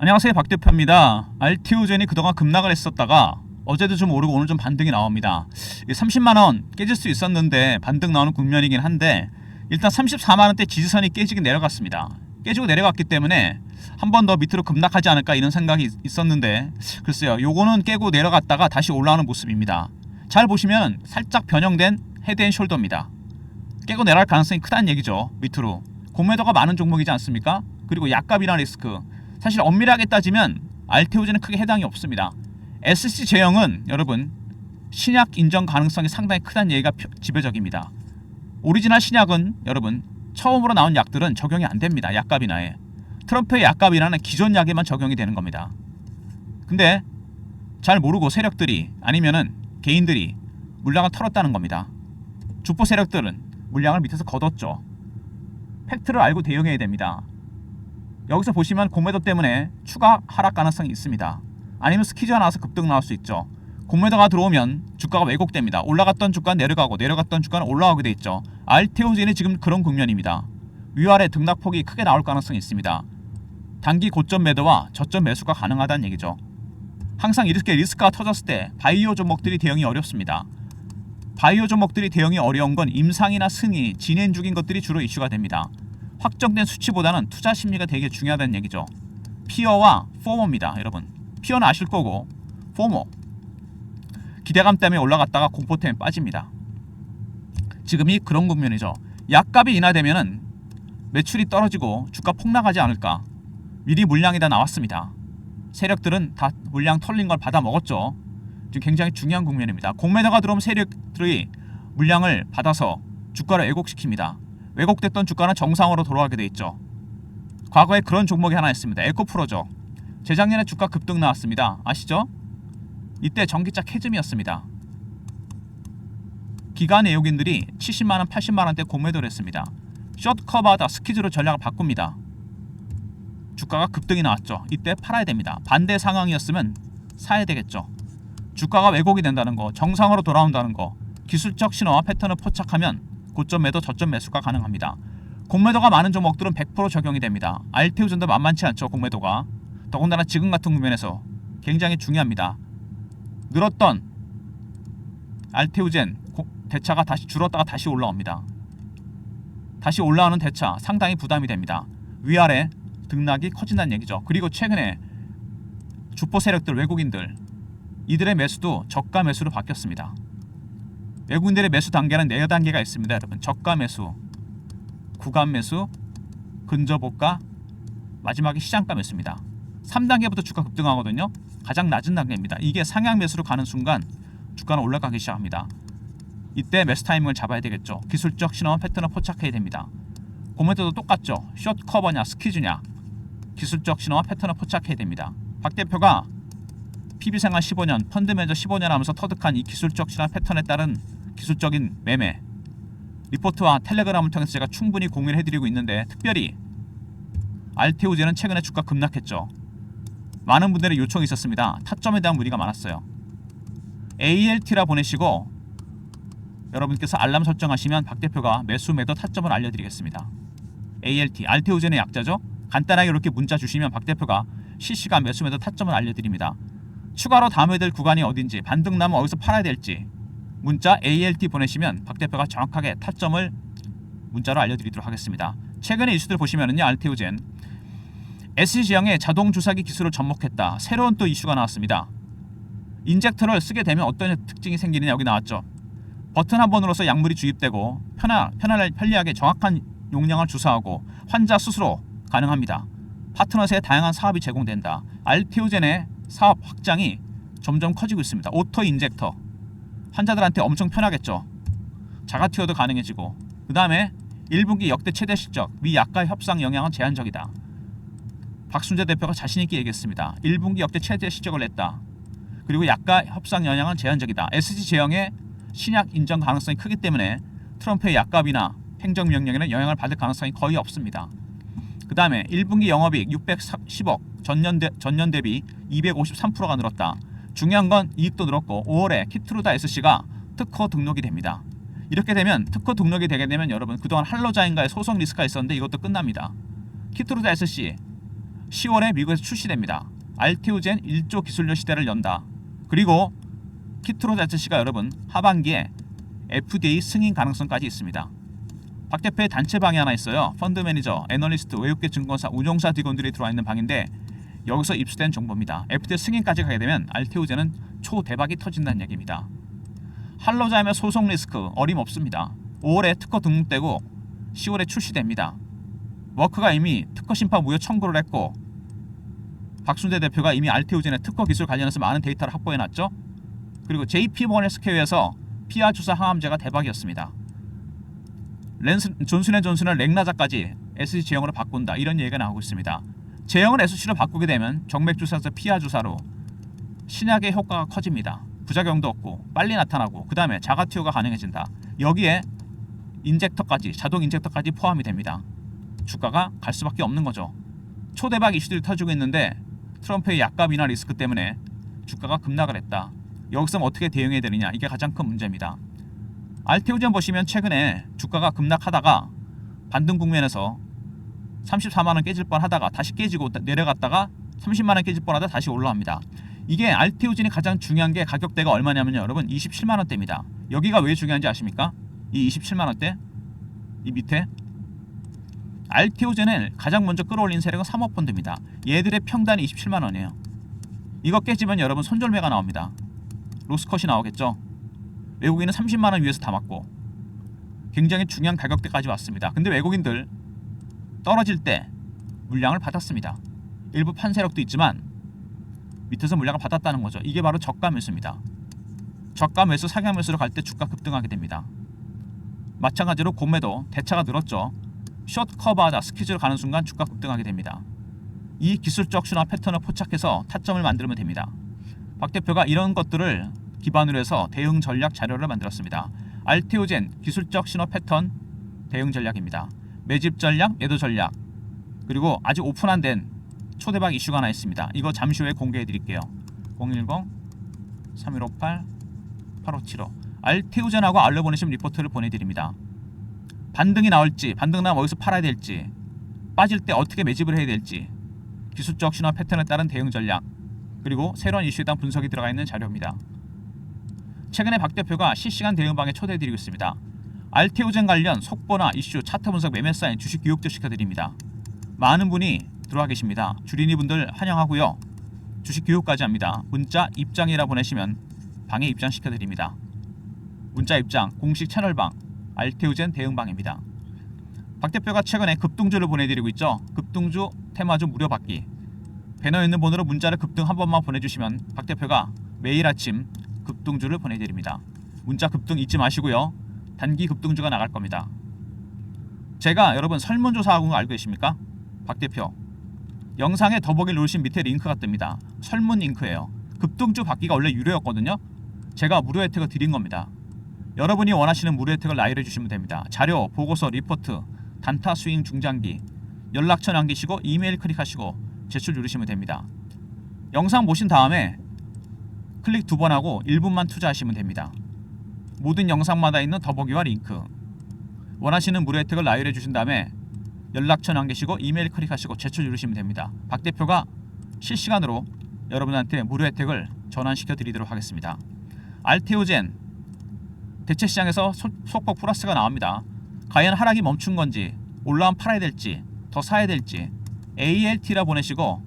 안녕하세요 박 대표입니다. 알티오젠이 그동안 급락을 했었다가 어제도 좀 오르고 오늘 좀 반등이 나옵니다. 30만 원 깨질 수 있었는데 반등 나오는 국면이긴 한데 일단 34만 원대 지지선이 깨지긴 내려갔습니다. 깨지고 내려갔기 때문에 한 번 더 밑으로 급락하지 않을까 이런 생각이 있- 있었는데 글쎄요 요거는 깨고 내려갔다가 다시 올라오는 모습입니다. 잘 보시면 살짝 변형된 헤드앤숄더입니다. 깨고 내려갈 가능성이 크다는 얘기죠 밑으로 공매도가 많은 종목이지 않습니까? 그리고 약값이나 리스크 사실 엄밀하게 따지면 알테오젠은 크게 해당이 없습니다. SC 제형은 여러분 신약 인정 가능성이 상당히 크다는 얘기가 표- 지배적입니다. 오리지널 신약은 여러분 처음으로 나온 약들은 적용이 안 됩니다. 약값이나에 트럼프의 약값이나는 기존 약에만 적용이 되는 겁니다. 근데 잘 모르고 세력들이 아니면은 개인들이 물량을 털었다는 겁니다. 주포 세력들은 물량을 밑에서 걷었죠. 팩트를 알고 대응해야 됩니다. 여기서 보시면 공매도 때문에 추가 하락 가능성이 있습니다. 아니면 스키즈가 나와서 급등 나올 수 있죠. 공매도가 들어오면 주가가 왜곡됩니다. 올라갔던 주가는 내려가고 내려갔던 주가는 올라가게 돼 있죠. 알테오젠이 지금 그런 국면입니다. 위아래 등락폭이 크게 나올 가능성이 있습니다. 단기 고점 매도와 저점 매수가 가능하다는 얘기죠. 항상 이렇게 리스크가 터졌을 때 바이오 종목들이 대응이 어렵습니다. 바이오 종목들이 대응이 어려운 건 임상이나 승인, 진행 중인 것들이 주로 이슈가 됩니다. 확정된 수치보다는 투자 심리가 되게 중요하다는 얘기죠. 피어와 포머입니다, 여러분. 피어는 아실 거고 포머 기대감 때문에 올라갔다가 공포 때문에 빠집니다. 지금이 그런 국면이죠. 약값이 인하되면은 매출이 떨어지고 주가 폭락하지 않을까. 미리 물량이 다 나왔습니다. 세력들은 다 물량 털린 걸 받아 먹었죠. 지금 굉장히 중요한 국면입니다. 공매도가 들어오면 세력들이 물량을 받아서 주가를 왜곡시킵니다. 왜곡됐던 주가는 정상으로 돌아가게 돼 있죠. 과거에 그런 종목이 하나 있습니다. 에코프로죠. 재작년에 주가 급등 나왔습니다. 아시죠? 이때 전기차 캐즘이었습니다. 기관 외국인들이 70만 원, 80만 원대 공매도를 했습니다. 숏 커버하다 스키즈로 전략을 바꿉니다. 주가가 급등이 나왔죠. 이때 팔아야 됩니다. 반대 상황이었으면 사야 되겠죠. 주가가 왜곡이 된다는 거, 정상으로 돌아온다는 거, 기술적 신호와 패턴을 포착하면 고점 매도, 저점 매수가 가능합니다. 공매도가 많은 종목들은 100% 적용이 됩니다. 알테오전도 만만치 않죠, 공매도가. 더군다나 지금 같은 국면에서 굉장히 중요합니다. 늘었던 알테오젠 고- 대차가 다시 줄었다가 다시 올라옵니다. 다시 올라오는 대차 상당히 부담이 됩니다. 위아래 등락이 커진다는 얘기죠. 그리고 최근에 주포 세력들 외국인들 이들의 매수도 저가 매수로 바뀌었습니다. 외국인들의 매수 단계는 네 단계가 있습니다, 여러분. 저가 매수, 구간 매수, 근저보가, 마지막에 시장가 매수입니다. 3단계부터 주가 급등하거든요. 가장 낮은 단계입니다. 이게 상향 매수로 가는 순간 주가는 올라가기 시작합니다. 이때 매수 타이밍을 잡아야 되겠죠. 기술적 신호 패턴을 포착해야 됩니다. 고멘트도 똑같죠. 숏 커버냐 스키즈냐 기술적 신호와 패턴을 포착해야 됩니다. 박 대표가 PB생활 15년, 펀드매니저 15년 하면서 터득한 이 기술적 신호 패턴에 따른 기술적인 매매 리포트와 텔레그램을 통해서 제가 충분히 공유를 해드리고 있는데 특별히 알테오제는 최근에 주가 급락했죠. 많은 분들의 요청이 있었습니다. 타점에 대한 문의가 많았어요. ALT라 보내시고 여러분께서 알람 설정하시면 박 대표가 매수 매도 타점을 알려드리겠습니다. ALT 알테오젠의 약자죠. 간단하게 이렇게 문자 주시면 박 대표가 실시간 매수 매도 타점을 알려드립니다. 추가로 다음에 될 구간이 어딘지 반등 나면 어디서 팔아야 될지 문자 ALT 보내시면 박 대표가 정확하게 타점을 문자로 알려드리도록 하겠습니다. 최근에 이슈들 보시면은요 알테오젠 SC지형의 자동 주사기 기술을 접목했다. 새로운 또 이슈가 나왔습니다. 인젝터를 쓰게 되면 어떤 특징이 생기느냐 여기 나왔죠. 버튼 한 번으로서 약물이 주입되고 편하, 편안하게 편리하게 정확한 용량을 주사하고 환자 스스로 가능합니다. 파트너스의 다양한 사업이 제공된다. 알테오젠의 사업 확장이 점점 커지고 있습니다. 오토 인젝터 환자들한테 엄청 편하겠죠. 자가 투여도 가능해지고 그 다음에 1분기 역대 최대 실적 미 약가 협상 영향은 제한적이다. 박순재 대표가 자신 있게 얘기했습니다. 1분기 역대 최대 실적을 냈다. 그리고 약가 협상 영향은 제한적이다. SG 제형의 신약 인정 가능성이 크기 때문에 트럼프의 약값이나 행정명령에는 영향을 받을 가능성이 거의 없습니다. 그 다음에 1분기 영업이익 610억 전년, 대, 전년 대비 253%가 늘었다. 중요한 건 이익도 늘었고 5월에 키트루다 SC가 특허 등록이 됩니다. 이렇게 되면 특허 등록이 되게 되면 여러분 그동안 할로자인과의 소송 리스크가 있었는데 이것도 끝납니다. 키트루다 SC 10월에 미국에서 출시됩니다. 알테오젠 1조 기술료 시대를 연다. 그리고 키트로자트시가 여러분 하반기에 FDA 승인 가능성까지 있습니다. 박 대표의 단체 방이 하나 있어요. 펀드 매니저, 애널리스트, 외국계 증권사, 운용사 직원들이 들어와 있는 방인데 여기서 입수된 정보입니다. FDA 승인까지 가게 되면 알테오젠은 초대박이 터진다는 얘기입니다. 할로자임의 소송 리스크 어림없습니다. 5월에 특허 등록되고 10월에 출시됩니다. 워크가 이미 특허 심판 무효 청구를 했고 박순대 대표가 이미 알테오젠의 특허 기술 관련해서 많은 데이터를 확보해 놨죠. 그리고 JP 모건 헬스케어에서 PR 주사 항암제가 대박이었습니다. 랜스, 존슨앤 존슨을 렉나자까지 SC 제형으로 바꾼다 이런 얘기가 나오고 있습니다. 제형을 SC로 바꾸게 되면 정맥 주사에서 PR 주사로 신약의 효과가 커집니다. 부작용도 없고 빨리 나타나고 그 다음에 자가 투여가 가능해진다. 여기에 인젝터까지 자동 인젝터까지 포함이 됩니다. 주가가 갈 수밖에 없는 거죠. 초대박 이슈들이 터지고 있는데 트럼프의 약값 인하 리스크 때문에 주가가 급락을 했다. 여기서 어떻게 대응해야 되느냐 이게 가장 큰 문제입니다. 알테오젠 보시면 최근에 주가가 급락하다가 반등 국면에서 34만 원 깨질 뻔하다가 다시 깨지고 내려갔다가 30만 원 깨질 뻔하다 다시 올라옵니다. 이게 알테오젠이 가장 중요한 게 가격대가 얼마냐면요, 여러분 27만 원대입니다. 여기가 왜 중요한지 아십니까? 이 27만 원대 이 밑에 알테오젠을 가장 먼저 끌어올린 세력은 사모펀드입니다. 얘들의 평단이 27만 원이에요. 이거 깨지면 여러분 손절매가 나옵니다. 로스컷이 나오겠죠. 외국인은 30만 원 위에서 다 맞고 굉장히 중요한 가격대까지 왔습니다. 근데 외국인들 떨어질 때 물량을 받았습니다. 일부 판세력도 있지만 밑에서 물량을 받았다는 거죠. 이게 바로 저가 매수입니다. 저가 매수 상향 매수로 갈 때 주가 급등하게 됩니다. 마찬가지로 공매도 대차가 늘었죠. 숏 커버하자 스퀴즈로 가는 순간 주가 급등하게 됩니다. 이 기술적 순환 패턴을 포착해서 타점을 만들면 됩니다. 박 대표가 이런 것들을 기반으로 해서 대응 전략 자료를 만들었습니다. 알테오젠 기술적 신호 패턴 대응 전략입니다. 매집 전략, 매도 전략 그리고 아직 오픈 안 된 초대박 이슈가 하나 있습니다. 이거 잠시 후에 공개해 드릴게요. 010 3158 8575 알테오젠하고 알려보내시면 리포트를 보내드립니다. 반등이 나올지 반등 나면 어디서 팔아야 될지 빠질 때 어떻게 매집을 해야 될지 기술적 신호 패턴에 따른 대응 전략 그리고 새로운 이슈에 대한 분석이 들어가 있는 자료입니다. 최근에 박 대표가 실시간 대응방에 초대해드리고 있습니다. 알테오젠 관련 속보나 이슈, 차트 분석, 매매 사인, 주식 교육도 시켜드립니다. 많은 분이 들어와 계십니다. 주린이 분들 환영하고요. 주식 교육까지 합니다. 문자 입장이라 보내시면 방에 입장시켜드립니다. 문자 입장 공식 채널방 알테오젠 대응방입니다. 박 대표가 최근에 급등주를 보내드리고 있죠. 급등주 테마주 무료 받기. 배너에 있는 번호로 문자를 급등 한 번만 보내주시면 박 대표가 매일 아침 급등주를 보내드립니다. 문자 급등 잊지 마시고요. 단기 급등주가 나갈 겁니다. 제가 여러분 설문조사하고 거 알고 계십니까? 박 대표. 영상에 더보기를 누르신 밑에 링크가 뜹니다. 설문 링크예요. 급등주 받기가 원래 유료였거든요. 제가 무료 혜택을 드린 겁니다. 여러분이 원하시는 무료 혜택을 나열해 주시면 됩니다. 자료, 보고서, 리포트, 단타 스윙 중장기, 연락처 남기시고 이메일 클릭하시고 제출 누르시면 됩니다. 영상 보신 다음에 클릭 두 번 하고 1분만 투자하시면 됩니다. 모든 영상마다 있는 더보기와 링크 원하시는 무료 혜택을 나열해 주신 다음에 연락처 남기시고 이메일 클릭하시고 제출 누르시면 됩니다. 박 대표가 실시간으로 여러분한테 무료 혜택을 전환시켜 드리도록 하겠습니다. 알테오젠 대체 시장에서 소, 속보 플러스가 나옵니다. 과연 하락이 멈춘 건지 올라온 팔아야 될지 더 사야 될지 ALT라 보내시고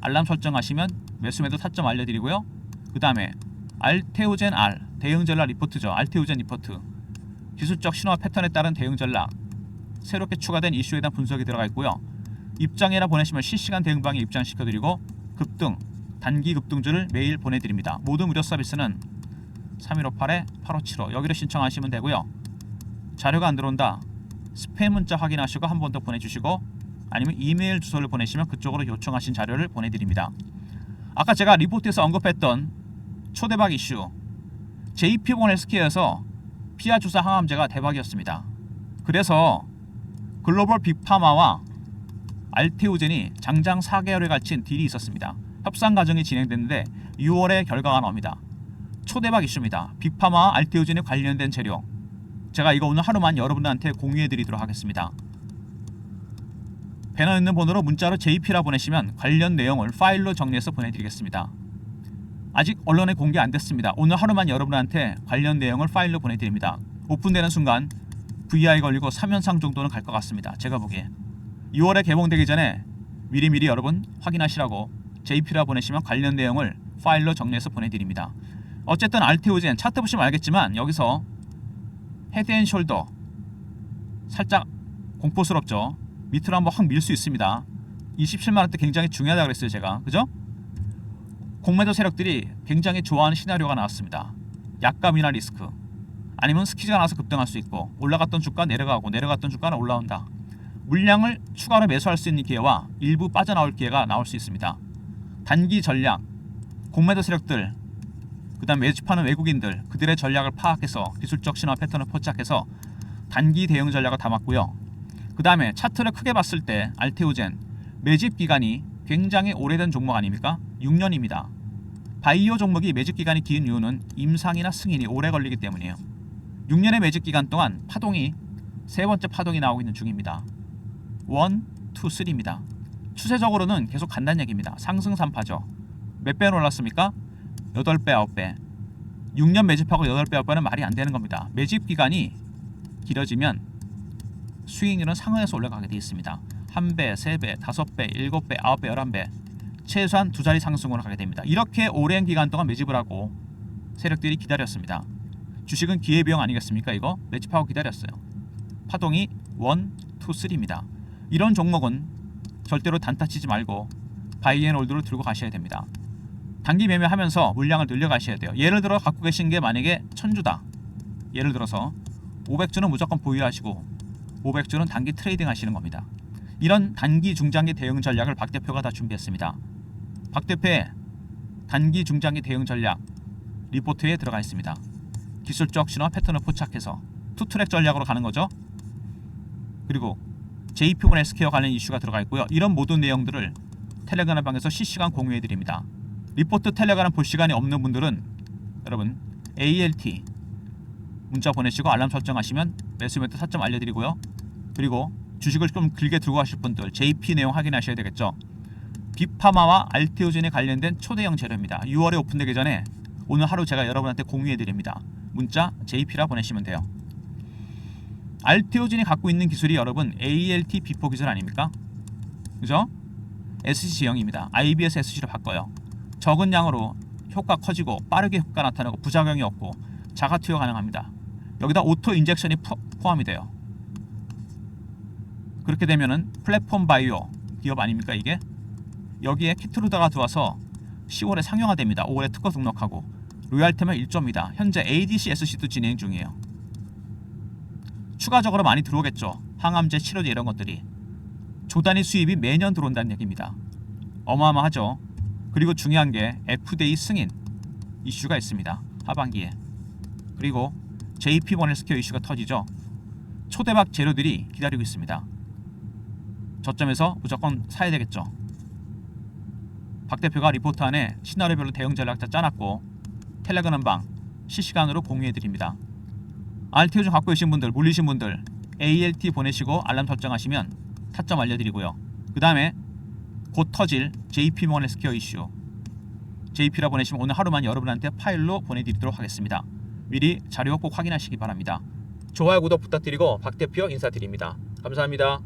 알람 설정하시면 매수 매도 타점 알려드리고요. 그 다음에 알테오젠 R 대응 전략 리포트죠. 알테오젠 리포트 기술적 신호와 패턴에 따른 대응 전략 새롭게 추가된 이슈에 대한 분석이 들어가 있고요. 입장이라 보내시면 실시간 대응방에 입장시켜드리고 급등 단기 급등주를 매일 보내드립니다. 모든 무료 서비스는 3158-8575 여기로 신청하시면 되고요. 자료가 안 들어온다. 스팸 문자 확인하시고 한 번 더 보내주시고 아니면 이메일 주소를 보내시면 그쪽으로 요청하신 자료를 보내드립니다. 아까 제가 리포트에서 언급했던 초대박 이슈 JP모건 헬스케어에서 피아 주사 항암제가 대박이었습니다. 그래서 글로벌 빅파마와 알테오젠이 장장 4개월에 걸친 딜이 있었습니다. 협상 과정이 진행됐는데 6월에 결과가 나옵니다. 초대박 이슈입니다. 빅파마 알테오젠에 관련된 재료. 제가 이거 오늘 하루만 여러분들한테 공유해 드리도록 하겠습니다. 배너 있는 번호로 문자로 JP라 보내시면 관련 내용을 파일로 정리해서 보내드리겠습니다. 아직 언론에 공개 안 됐습니다. 오늘 하루만 여러분한테 관련 내용을 파일로 보내드립니다. 오픈되는 순간 VI 걸리고 3연상 정도는 갈 것 같습니다. 제가 보기에 6월에 개봉되기 전에 미리미리 여러분 확인하시라고 JP라 보내시면 관련 내용을 파일로 정리해서 보내드립니다. 어쨌든 알테오젠 차트 보시면 알겠지만 여기서 헤드앤숄더 살짝 공포스럽죠. 밑으로 한번 확 밀 수 있습니다. 27만 원대 굉장히 중요하다 그랬어요 제가 그죠? 공매도 세력들이 굉장히 좋아하는 시나리오가 나왔습니다. 약감이나 리스크 아니면 스키즈가 나서 급등할 수 있고 올라갔던 주가 내려가고 내려갔던 주가는 올라온다. 물량을 추가로 매수할 수 있는 기회와 일부 빠져나올 기회가 나올 수 있습니다. 단기 전략 공매도 세력들 그다음 매집하는 외국인들 그들의 전략을 파악해서 기술적 신화 패턴을 포착해서 단기 대응 전략을 담았고요. 그 다음에 차트를 크게 봤을 때 알테오젠 매집 기간이 굉장히 오래된 종목 아닙니까? 6년입니다. 바이오 종목이 매집 기간이 긴 이유는 임상이나 승인이 오래 걸리기 때문이에요. 6년의 매집 기간 동안 파동이 세 번째 파동이 나오고 있는 중입니다. 1, 2, 3입니다. 추세적으로는 계속 간다는 얘기입니다. 상승 3파죠. 몇 배 올랐습니까? 8배, 9배. 6년 매집하고 8배, 9배는 말이 안 되는 겁니다. 매집 기간이 길어지면 수익률은 상한에서 올라가게 되어 있습니다. 한 배, 세 배, 다섯 배, 일곱 배, 아홉 배, 열한 배, 최소한 두 자리 상승으로 가게 됩니다. 이렇게 오랜 기간 동안 매집을 하고 세력들이 기다렸습니다. 주식은 기회비용 아니겠습니까? 이거 매집하고 기다렸어요. 파동이 1, 2, 3입니다. 이런 종목은 절대로 단타 치지 말고 바이앤홀드로 들고 가셔야 됩니다. 단기 매매하면서 물량을 늘려 가셔야 돼요. 예를 들어 갖고 계신 게 만약에 천주다. 예를 들어서 500주는 무조건 보유하시고 500주는 단기 트레이딩 하시는 겁니다. 이런 단기 중장기 대응 전략을 박 대표가 다 준비했습니다. 박 대표의 단기 중장기 대응 전략 리포트에 들어가 있습니다. 기술적 신화 패턴을 포착해서 투트랙 전략으로 가는 거죠. 그리고 JP1 SK와 관련 이슈가 들어가 있고요. 이런 모든 내용들을 텔레그램 방에서 실시간 공유해 드립니다. 리포트 텔레그램 볼 시간이 없는 분들은 여러분 ALT 문자 보내시고 알람 설정하시면 매수 매트 타점 알려드리고요. 그리고 주식을 좀 길게 들고 가실 분들 JP 내용 확인하셔야 되겠죠. 비파마와 알테오젠에 관련된 초대형 재료입니다. 6월에 오픈되기 전에 오늘 하루 제가 여러분한테 공유해 드립니다. 문자 JP라 보내시면 돼요. 알테오젠이 갖고 있는 기술이 여러분 ALT 비포 기술 아닙니까? 그죠? SC형입니다. IBS SC로 바꿔요. 적은 양으로 효과 커지고 빠르게 효과 나타나고 부작용이 없고 자가 투여 가능합니다. 여기다 오토 인젝션이 포, 포함이 돼요. 그렇게 되면은 플랫폼 바이오 기업 아닙니까 이게? 여기에 키트루다가 들어와서 10월에 상용화됩니다. 5월에 특허 등록하고 로얄템은 1점이다. 현재 ADC SC도 진행 중이에요. 추가적으로 많이 들어오겠죠. 항암제, 치료제 이런 것들이 조단위 수입이 매년 들어온다는 얘기입니다. 어마어마하죠. 그리고 중요한 게 FDA 승인 이슈가 있습니다. 하반기에. 그리고 JP1 헬스케어 이슈가 터지죠. 초대박 재료들이 기다리고 있습니다. 저점에서 무조건 사야 되겠죠. 박 대표가 리포트 안에 시나리오별로 대응 전략 다 짜놨고 텔레그램 방 실시간으로 공유해 드립니다. 알티오 좀 갖고 계신 분들, 물리신 분들 ALT 보내시고 알람 설정하시면 타점 알려드리고요. 그 다음에 곧 터질 JP 모건 헬스케어 이슈 JP라 보내시면 오늘 하루만 여러분한테 파일로 보내드리도록 하겠습니다. 미리 자료 꼭 확인하시기 바랍니다. 좋아요, 구독 부탁드리고 박 대표 인사드립니다. 감사합니다.